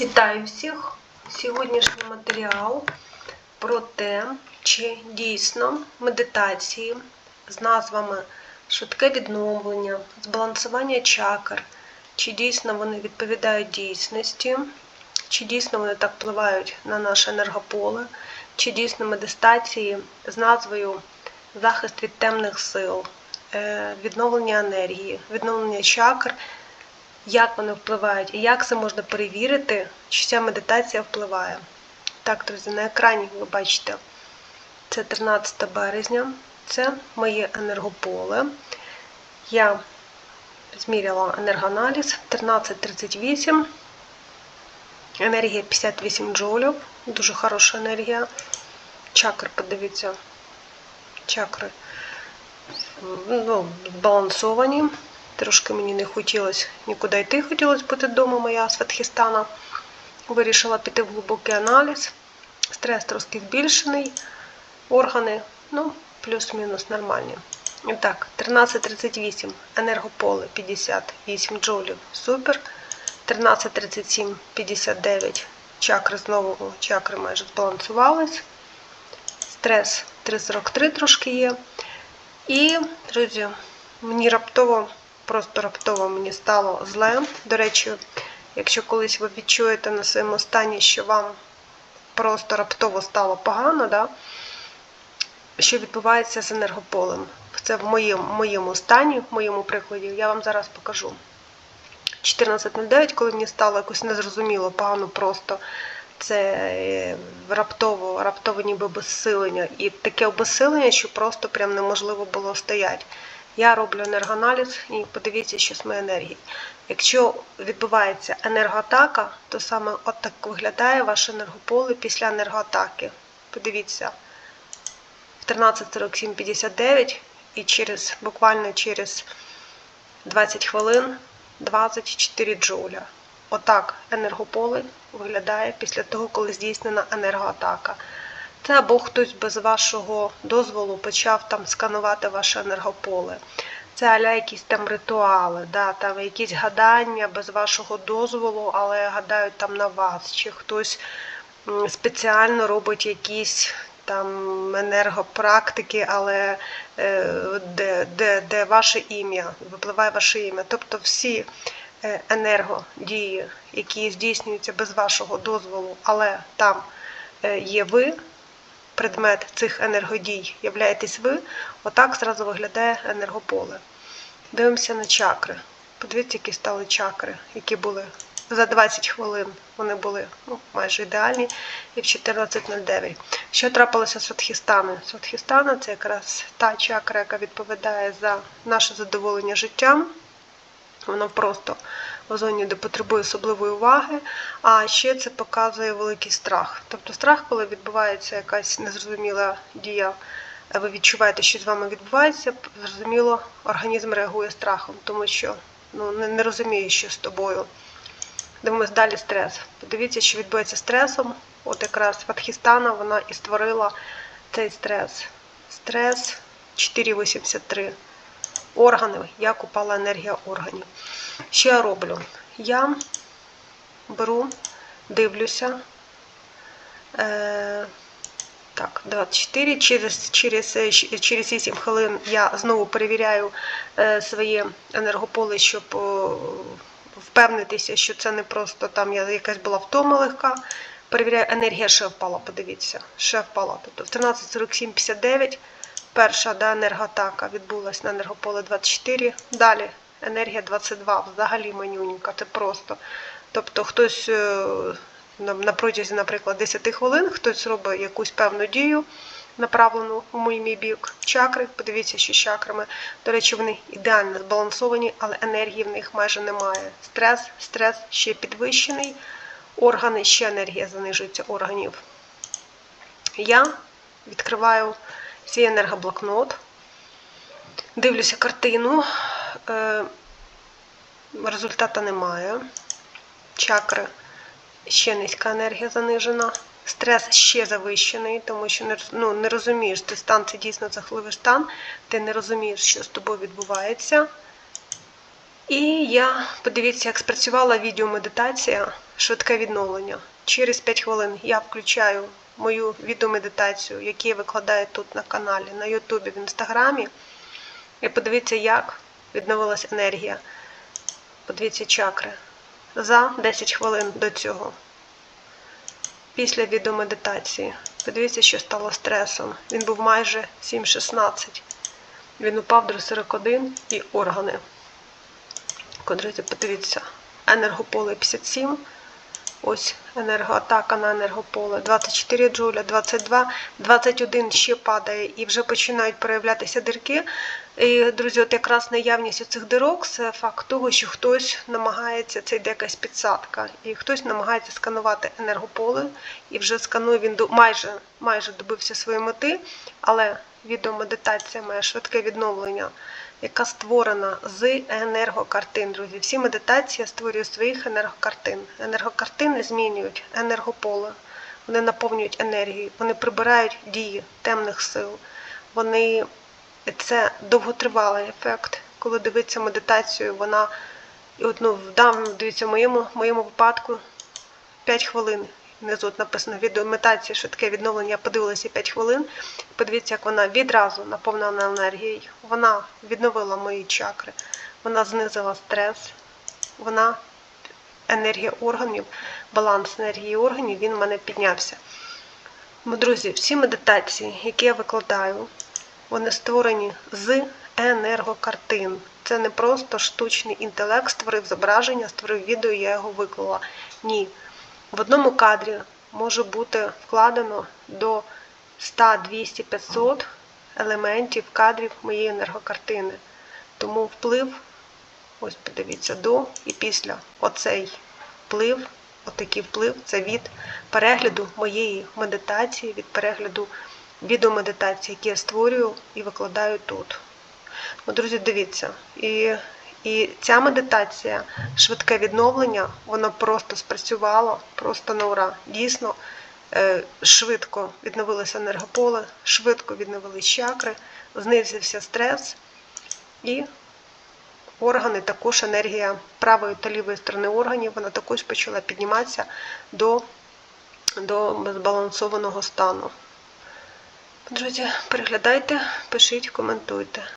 Вітаю всіх! Сьогоднішній матеріал про те, чи дійсно медитації з назвами швидке відновлення, збалансування чакр, чи дійсно вони відповідають дійсності, чи дійсно вони так впливають на наше енергополе, чи дійсно медитації з назвою захист від темних сил, е, відновлення енергії, відновлення чакр як вони впливають і як це можна перевірити, чи ця медитація впливає. Так, друзі, на екрані ви бачите, це 13 березня, це моє енергополе. Я зміряла енергоаналіз 1338, енергія 58 джолів, дуже хороша енергія. Чакри, подивіться, чакри ну, збалансовані. Трошки мені не хотілося нікуди йти, хотілося бути вдома моя Сватхістана. Вирішила піти в глибокий аналіз. Стрес трошки збільшений, органи, ну, плюс-мінус нормальні. І так, 13.38, енергополе 58 джолів, супер. 13.37, 59, чакри знову чакри майже збалансувались. Стрес 3,43 трошки є. І, друзі, мені раптово просто раптово мені стало зле. До речі, якщо колись ви відчуєте на своєму стані, що вам просто раптово стало погано, да? що відбувається з енергополем. Це в моєму, моєму стані, в моєму прикладі, я вам зараз покажу. 14.09, коли мені стало якось незрозуміло, погано просто. Це е, раптово, раптово ніби безсилення. І таке обезсилення, що просто прям неможливо було стояти. Я роблю енергоаналіз і подивіться, що з моєю енергією. Якщо відбувається енергоатака, то саме от так виглядає ваше енергополе після енергоатаки. Подивіться, в 13.47.59 і через, буквально через 20 хвилин 24 джоуля. Отак енергополе виглядає після того, коли здійснена енергоатака. Це або хтось без вашого дозволу почав там сканувати ваше енергополе. Це аля якісь там ритуали, да, там якісь гадання без вашого дозволу, але гадають там на вас. Чи хтось спеціально робить якісь там енергопрактики, але е, де, де, де ваше ім'я, випливає ваше ім'я. Тобто всі е, енергодії, які здійснюються без вашого дозволу, але там е, є ви предмет цих енергодій являєтесь ви, отак зразу виглядає енергополе. Дивимося на чакри. Подивіться, які стали чакри, які були за 20 хвилин. Вони були ну, майже ідеальні. І в 14.09. Що трапилося з Сватхістани? Сватхістана це якраз та чакра, яка відповідає за наше задоволення життям. Воно просто в зоні, де потребує особливої уваги. А ще це показує великий страх. Тобто страх, коли відбувається якась незрозуміла дія, ви відчуваєте, що з вами відбувається, зрозуміло, організм реагує страхом, тому що ну, не, не розуміє, що з тобою. Дивимось далі стрес. Подивіться, що відбувається стресом. От якраз Фатхістана вона і створила цей стрес. Стрес 4,83 органи, як упала енергія органів. Що я роблю? Я беру, дивлюся. Е, так, 24. Через через, через 8 хвилин я знову перевіряю е, своє енергополе, щоб впевнитися, що це не просто там я якась була втома легка. Перевіряю, енергія ще впала, подивіться, ще впала. Тобто в 13.47.59 перша да, енергоатака відбулася на енергополе 24. Далі енергія 22, взагалі манюнька, це просто. Тобто хтось е, на протязі, наприклад, 10 хвилин хтось робить якусь певну дію, направлену в мій мій бік чакри. Подивіться, що з чакрами. До речі, вони ідеально збалансовані, але енергії в них майже немає. Стрес, стрес ще підвищений, органи, ще енергія занижується органів. Я відкриваю свій енергоблокнот, дивлюся картину. Е, результата немає. Чакри ще низька енергія занижена. Стрес ще завищений, тому що не, ну, не розумієш, ти стан це дійсно захливий стан, ти не розумієш, що з тобою відбувається. І я, подивіться, як спрацювала відеомедитація швидке відновлення. Через 5 хвилин я включаю мою відеомедитацію, яку я викладаю тут на каналі, на Ютубі, в Інстаграмі. І подивіться, як відновилась енергія. Подивіться чакри. За 10 хвилин до цього. Після відеомедитації. Подивіться, що стало стресом. Він був майже 7,16. Він упав до 41 і органи. Друзі, подивіться, енергополе 57. Ось енергоатака на енергополе. 24 джуля, 22, 21 ще падає і вже починають проявлятися дирки. І, друзі, от якраз наявність цих дирок це факт того, що хтось намагається, це йде якась підсадка, і хтось намагається сканувати енергополе, і вже сканує він майже, майже добився своєї мети, але відеомедитація має швидке відновлення, яка створена з енергокартин, друзі. Всі медитації я створюю своїх енергокартин. Енергокартини змінюють енергополе, вони наповнюють енергією, вони прибирають дії темних сил. Вони це довготривалий ефект. Коли дивиться медитацію, вона і от, ну, дивіться, в моєму, моєму випадку 5 хвилин. Внизу написано відеомедитація, швидке відновлення. Я подивилася 5 хвилин. Подивіться, як вона відразу наповнена енергією. Вона відновила мої чакри, вона знизила стрес, вона енергія органів, баланс енергії органів, він в мене піднявся. Друзі, всі медитації, які я викладаю, вони створені з енергокартин. Це не просто штучний інтелект створив зображення, створив відео, я його виклала. Ні. В одному кадрі може бути вкладено до 100, 200, 500 елементів кадрів моєї енергокартини. Тому вплив, ось подивіться, до і після. Оцей вплив, отакий вплив це від перегляду моєї медитації, від перегляду відеомедитації, які я створюю і викладаю тут. Ну, друзі, дивіться. І, і ця медитація, швидке відновлення, воно просто спрацювало, просто на ура. Дійсно, е, швидко відновилося енергополе, швидко відновились чакри, знизився стрес і органи, також енергія правої та лівої сторони органів, вона також почала підніматися до, до збалансованого стану. Друзі, переглядайте, пишіть, коментуйте.